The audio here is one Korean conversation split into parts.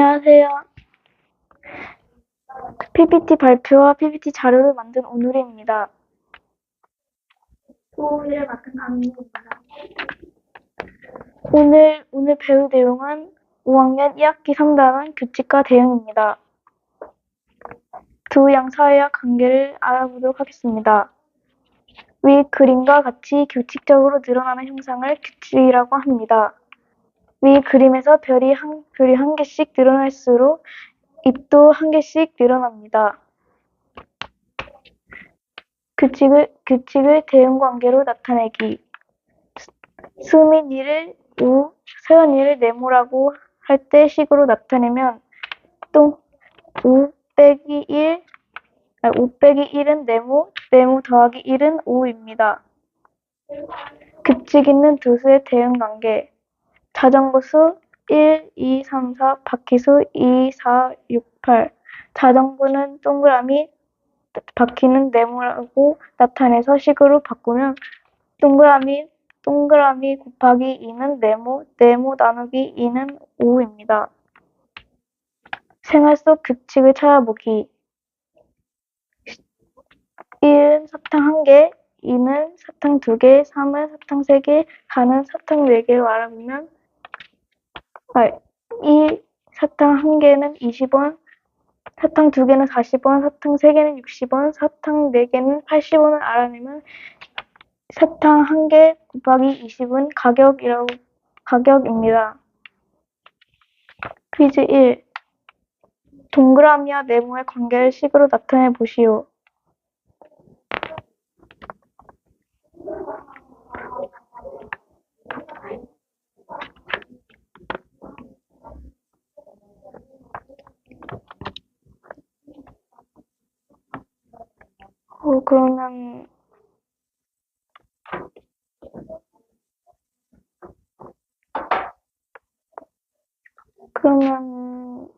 안녕하세요. PPT 발표와 PPT 자료를 만든 오늘입니다. 토요일에 맡은 강민입니다. 오늘, 오늘 배울 내용은 5학년 2학기 3단원 규칙과 대응입니다. 두 양 사이의 관계를 알아보도록 하겠습니다. 위 그림과 같이 규칙적으로 늘어나는 형상을 규칙이라고 합니다. 위 그림에서 별이 한, 별이 한 개씩 늘어날수록 입도 한 개씩 늘어납니다. 규칙을, 규칙을 대응 관계로 나타내기. 수민이를 우, 서연이를 네모라고 할 때 식으로 나타내면 또우 빼기 1, 아, 우 빼기 1은 네모, 네모 더하기 1은 우입니다. 규칙 있는 두 수의 대응 관계. 자전거 수 1, 2, 3, 4, 바퀴수 2, 4, 6, 8. 자전거는 동그라미, 바퀴는 네모라고 나타내서 식으로 바꾸면 동그라미, 동그라미 곱하기 2는 네모, 네모 나누기 2는 5입니다. 생활 속 규칙을 찾아보기. 1은 사탕 1개, 2는 사탕 2개, 3은 사탕 3개, 4는 사탕 4개로 알아보면 아, 이 사탕 1개는 20원, 사탕 2개는 40원, 사탕 3개는 60원, 사탕 4개는 80원을 알아내면 사탕 1개 곱하기 20은 가격이라고 가격입니다. 퀴즈 1. 동그라미와 네모의 관계를 식으로 나타내 보시오. 어, 그러면 그러면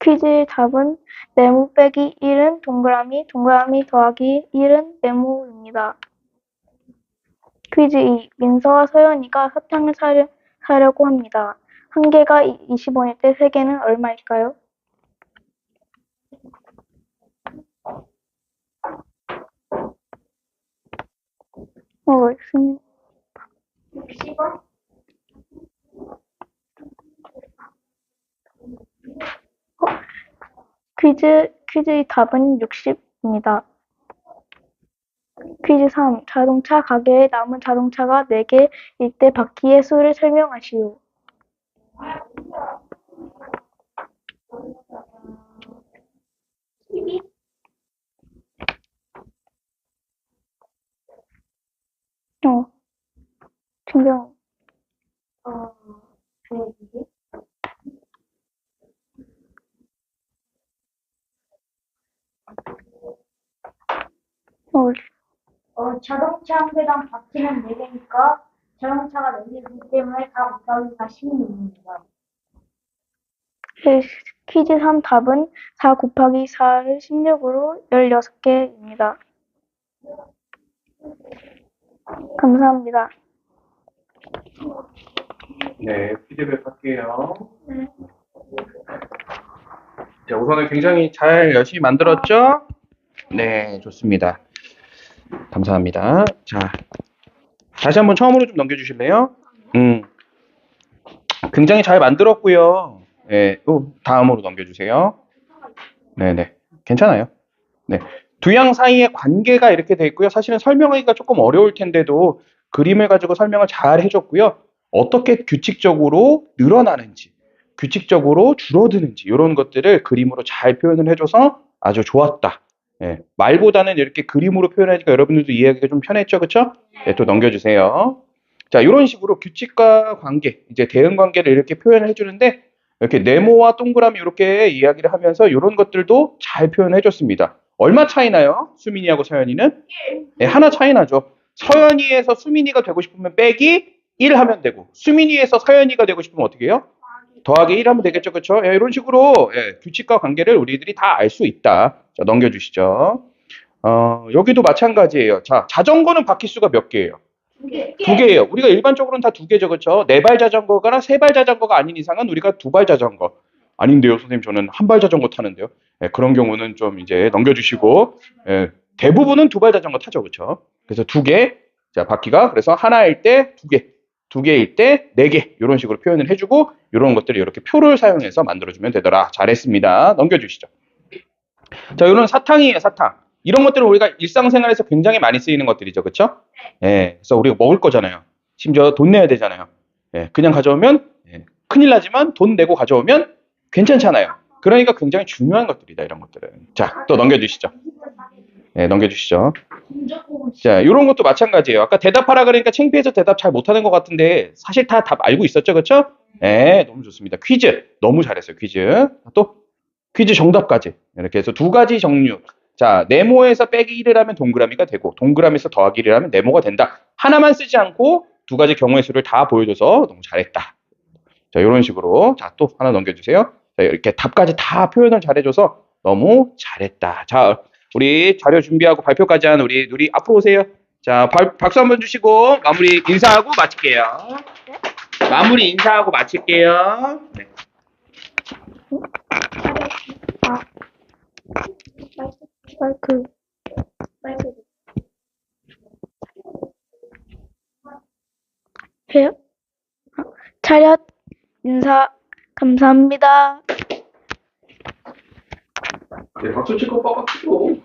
퀴즈의 답은 네모 빼기 1은 동그라미, 동그라미 더하기 1은 네모입니다. 퀴즈 2. 민서와 서연이가 사탕을 사려, 사려고 합니다. 한 개가 20원일 때 세 개는 얼마일까요? 어, 슨, 60원? 퀴즈, 퀴즈의 답은 60입니다. 퀴즈 3. 자동차 가게에 남은 자동차가 4개일 때 바퀴의 수를 설명하시오. 어, 준경, 어, 그, 이게? 어, 어, 자동차 한 대당 바퀴는 4개니까 자동차가 4개이기 때문에 다 곱하기가 16입니다. 그 퀴즈 3 답은 4 곱하기 4를 16으로 16개입니다. 감사합니다. 네, 피드백 할게요. 네. 자, 우선은 굉장히 잘 열심히 만들었죠? 네, 좋습니다. 감사합니다. 자, 다시 한번 처음으로 좀 넘겨주실래요? 음, 굉장히 잘 만들었고요. 네, 또 다음으로 넘겨주세요. 네네, 괜찮아요. 네, 두 양 사이의 관계가 이렇게 돼 있고요. 사실은 설명하기가 조금 어려울 텐데도 그림을 가지고 설명을 잘 해줬고요. 어떻게 규칙적으로 늘어나는지, 규칙적으로 줄어드는지 이런 것들을 그림으로 잘 표현을 해줘서 아주 좋았다. 예, 말보다는 이렇게 그림으로 표현하니까 여러분들도 이해하기가 좀 편했죠, 그렇죠? 네, 또 넘겨주세요. 자, 이런 식으로 규칙과 관계, 이제 대응 관계를 이렇게 표현을 해주는데 이렇게 네모와 동그라미 이렇게 이야기를 하면서 이런 것들도 잘 표현해줬습니다. 얼마 차이나요? 수민이하고 서연이는? 네, 하나 차이 나죠. 서연이에서 수민이가 되고 싶으면 빼기 1 하면 되고 수민이에서 서연이가 되고 싶으면 어떻게 해요? 더하기 1 하면 되겠죠. 그쵸? 예, 이런 식으로 예, 규칙과 관계를 우리들이 다 알 수 있다. 자, 넘겨주시죠. 어, 여기도 마찬가지예요. 자, 자전거는 바퀴 수가 몇 개예요? 두 개. 두 개예요. 우리가 일반적으로는 다 두 개죠. 그쵸? 네발 자전거거나 세발 자전거가 아닌 이상은 우리가 두 발 자전거. 아닌데요, 선생님. 저는 한 발 자전거 타는데요. 예, 그런 경우는 좀 이제 넘겨주시고, 예, 대부분은 두 발 자전거 타죠. 그쵸? 그래서 두 개. 자, 바퀴가 그래서 하나일 때 두 개. 두 개일 때 네 개. 이런 식으로 표현을 해주고, 이런 것들을 이렇게 표를 사용해서 만들어주면 되더라. 잘했습니다. 넘겨주시죠. 자, 이런 사탕이에요, 사탕. 이런 것들은 우리가 일상생활에서 굉장히 많이 쓰이는 것들이죠. 그쵸? 예, 그래서 우리가 먹을 거잖아요. 심지어 돈 내야 되잖아요. 예, 그냥 가져오면 예, 큰일 나지만 돈 내고 가져오면 괜찮잖아요. 그러니까 굉장히 중요한 것들이다, 이런 것들은. 자, 또 넘겨 주시죠. 예, 넘겨 주시죠. 자, 이런 것도 마찬가지예요. 아까 대답하라 그러니까 창피해서 대답 잘 못하는 것 같은데 사실 다 답 알고 있었죠, 그렇죠? 네, 너무 좋습니다. 퀴즈 너무 잘했어요, 퀴즈. 또 퀴즈 정답까지 이렇게 해서 두 가지 종류. 자, 네모에서 빼기 1을 하면 동그라미가 되고 동그라미에서 더하기 1을 하면 네모가 된다. 하나만 쓰지 않고 두 가지 경우의 수를 다 보여줘서 너무 잘했다. 자, 이런 식으로 자, 또 하나 넘겨주세요. 자, 이렇게 답까지 다 표현을 잘해줘서 너무 잘했다. 자, 우리 자료 준비하고 발표까지 한 우리 누리 앞으로 오세요. 자, 발- 박수 한번 주시고 마무리 인사하고 마칠게요. 마무리 인사하고 마칠게요. 네. 마이크. 해요? 어, 차렷, 인사, 감사합니다. 네, 박수 치고 뻑뻑 치고.